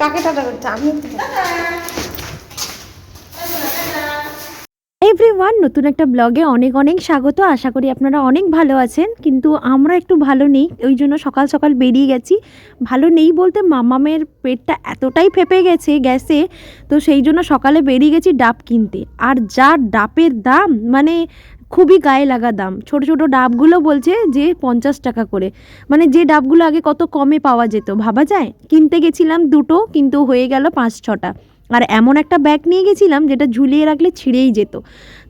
কাকে টাটা করছে? আমি এভরিওয়ান নতুন একটা ব্লগে অনেক অনেক স্বাগত। আশা করি আপনারা অনেক ভালো আছেন, কিন্তু আমরা একটু ভালো নেই, ওই জন্য সকাল সকাল বেরিয়ে গেছি। ভালো নেই বলতে মামামের পেটটা এতটাই ফেপে গেছে গ্যাসে, তো সেই জন্য সকালে বেরিয়ে গেছি ডাব কিনতে। আর যা ডাবের দাম মানে খুবই গায়ে লাগা দাম। ছোট ছোট ডাবগুলো বলছে যে পঞ্চাশ টাকা করে। মানে যে ডাবগুলো আগে কত কমে পাওয়া যেত, ভাবা যায়? কিনতে গেছিলাম দুটো, কিন্তু হয়ে গেল পাঁচ, ছটা। আর এমন একটা ব্যাগ নিয়ে গেছিলাম যেটা ঝুলিয়ে রাখলে ছিঁড়েই যেত।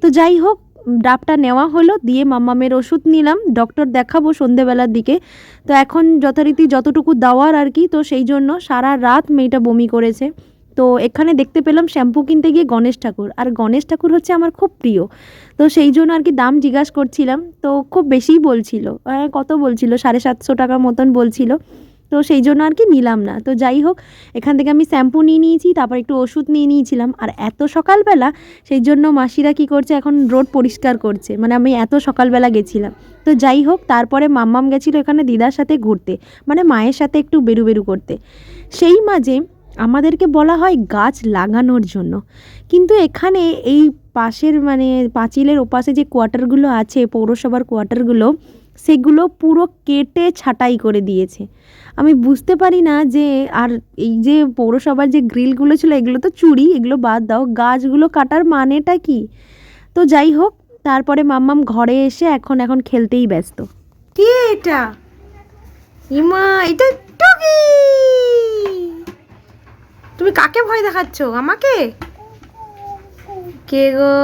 তো যাই হোক, ডাবটা নেওয়া হলো, দিয়ে মাম্মামের ওষুধ নিলাম, ডক্টর দেখাবো সন্ধেবেলার দিকে। তো এখন যথারীতি যতটুকু দেওয়ার আর কি, তো সেই জন্য সারা রাত মেয়েটা বমি করেছে। তো এখানে দেখতে পেলাম শ্যাম্পু কিনতে গিয়ে গণেশ ঠাকুর। আর গণেশ ঠাকুর হচ্ছে আমার খুব প্রিয়। তো সেই জন্য আর কি দাম জিজ্ঞাসা করছিলাম। তো খুব বেশিই বলছিল। কত বলছিল? সাড়ে সাতশো টাকা মতন বলছিল। তো সেই জন্য আর কি নিলাম না। তো যাই হোক, এখান থেকে আমি শ্যাম্পু নিয়ে নিয়েছি, তারপর একটু ওষুধ নিয়ে নিয়েছিলাম। আর এত সকালবেলা সেই জন্য মাসিরা কি করছে, এখন রোড পরিষ্কার করছে। মানে আমি এত সকালবেলা গেছিলাম। তো যাই হোক, তারপরে মাম্মাম গেছিল এখানে দিদার সাথে ঘুরতে। মানে মায়ের সাথে একটু বেরু বেরু করতে। সেই মাঝে আমাদেরকে বলা হয় গাছ লাগানোর জন্য। কিন্তু এখানে এই পাশের মানে পাঁচিলের ওপাশে যে কোয়ার্টারগুলো আছে, পৌরসভার কোয়ার্টারগুলো, সেগুলো পুরো কেটে ছাঁটাই করে দিয়েছে। আমি বুঝতে পারি না যে আর এই যে পৌরসভার যে গ্রিলগুলো ছিল, এগুলো তো চুরি, এগুলো বাদ দাও। গাছগুলো কাটার মানেটা কি? তো যাই হোক, তারপরে মাম্মাম ঘরে এসে এখন এখন খেলতেই ব্যস্ত। কে এটা? ইমা, এটা টগি তুমি কাকে ভয় দেখাচ্ছ? আমাকে? কে গো?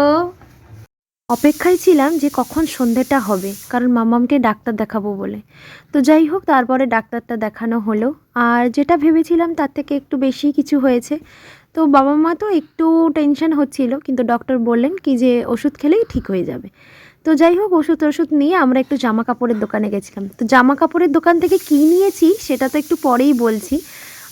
অপেক্ষায় ছিলাম যে কখন সন্ধেটা হবে, কারণ মামামকে ডাক্তার দেখাবো বলে। তো যাই হোক, তারপরে ডাক্তারটা দেখানো হলো। আর যেটা ভেবেছিলাম, তার থেকে একটু বেশি কিছু হয়েছে। তো বাবা মা তো একটু টেনশন হচ্ছিল, কিন্তু ডক্টর বললেন কি যে ওষুধ খেলেই ঠিক হয়ে যাবে। তো যাই হোক, ওষুধ ওষুধ নিয়ে আমরা একটু জামা কাপড়ের দোকানে গেছিলাম। তো জামা কাপড়ের দোকান থেকে কী নিয়েছি, সেটা তো একটু পরেই বলছি।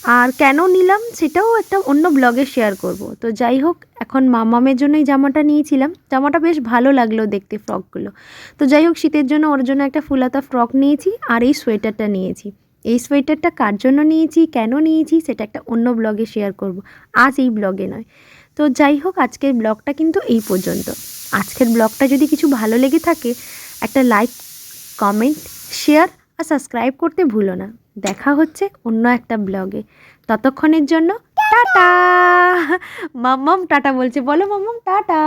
আর কেন নিলাম সেটাও একটা অন্য ব্লগে শেয়ার করব। তো যাই হোক, এখন মামামের জন্য এই জামাটা নিয়েছিলাম। জামাটা বেশ ভালো লাগল দেখতে ফ্রকগুলো তো যাই হোক, শীতের জন্য ওর জন্য একটা ফুলাতা ফ্রক নিয়েছি আর এই সোয়েটারটা নিয়েছি। এই সোয়েটারটা কার জন্য নিয়েছি, কেন নিয়েছি, সেটা একটা অন্য ব্লগে শেয়ার করব। আজ এই ব্লগে নয়। তো যাই হোক, আজকের ব্লগটা কিন্তু এই পর্যন্ত। আজকের ব্লগটা যদি কিছু ভালো লেগে থাকে, একটা লাইক কমেন্ট শেয়ার আর সাবস্ক্রাইব করতে ভুলো না। দেখা হচ্ছে অন্য একটা ব্লগে। ততক্ষণের জন্য টাটা। মাম্মাম টাটা বলছে বলো মাম্মাম টাটা।